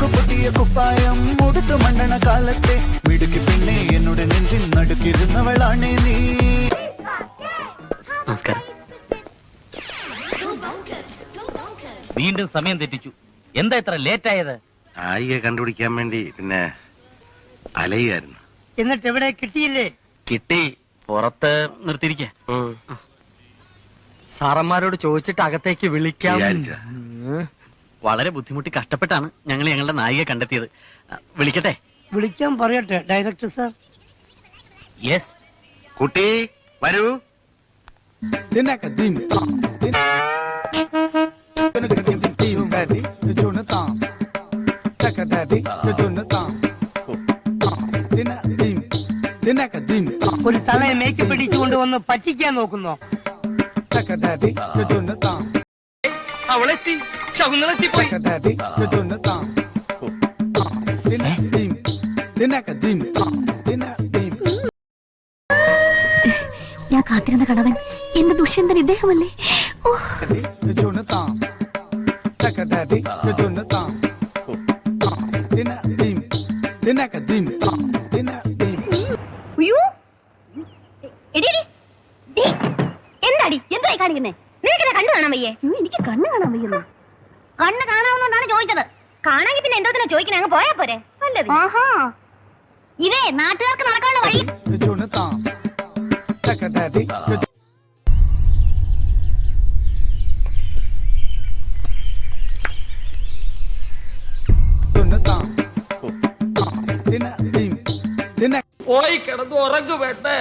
മൂക്ക് പൊട്ടിയ കുപ്പായം മുടുത്തു മണ്ണണ കാലത്തെ. മിടുക്കി പിന്നെ എന്നോട് നെഞ്ചിൽ നടുക്കിരുന്നവളാണേ നീ. നമസ്കാരം. വീണ്ടും സമയം തെറ്റിച്ചു. എന്താ ഇത്ര ലേറ്റ് ആയത് ആയിക കണ്ടുപിടിക്കാൻ വേണ്ടി പിന്നെ അലയായിരുന്നു എന്നിട്ട് എവിടെ കിട്ടിയില്ലേ? കിട്ടി. പുറത്ത് നിർത്തിയിരിക്ക. സാറന്മാരോട് ചോദിച്ചിട്ട് അകത്തേക്ക് വിളിക്കാം. വിചാരിച്ച ഉം. വളരെ ബുദ്ധിമുട്ടി കഷ്ടപ്പെട്ടാണ് ഞങ്ങൾ ഞങ്ങളുടെ നായിക കണ്ടെത്തിയത് വിളിക്കട്ടെ വിളിക്കാൻ പറയട്ടെ ഡയറക്ടർ സർ യെസ് കുട്ടി വരൂ ഒരു തലയെ മേക്ക് പിടിച്ചുകൊണ്ട് വന്ന് പറ്റിക്കാൻ നോക്കുന്നോ അവളെത്തി ശകുന്നളെത്തി പോയി. ഞാൻ കാത്തിരുന്ന കണവൻ എന്റെ ദുഷ്യന്തൻ ഇദ്ദേഹമല്ലേ. എന്താടി? എന്തായി കാണിക്കുന്നേ? നിനക്കെന്നെ കണ്ണു കാണാൻ വയ്യേ? എനിക്ക് കണ്ണു കാണാൻ വയ്യുന്നു കണ്ണ് കാണാവുന്നോണ്ടാണ് ചോദിച്ചത്. കാണാങ്കി പിന്നെ എന്തോ ചോദിക്കണേ അങ്ങ് പോയാ പോരെ. ആഹാ. ഇതേ നാട്ടുകാർക്ക് നടക്കാനുള്ള വഴി. പോയി കിടന്നു ഉറങ്ങു വേണ്ടേ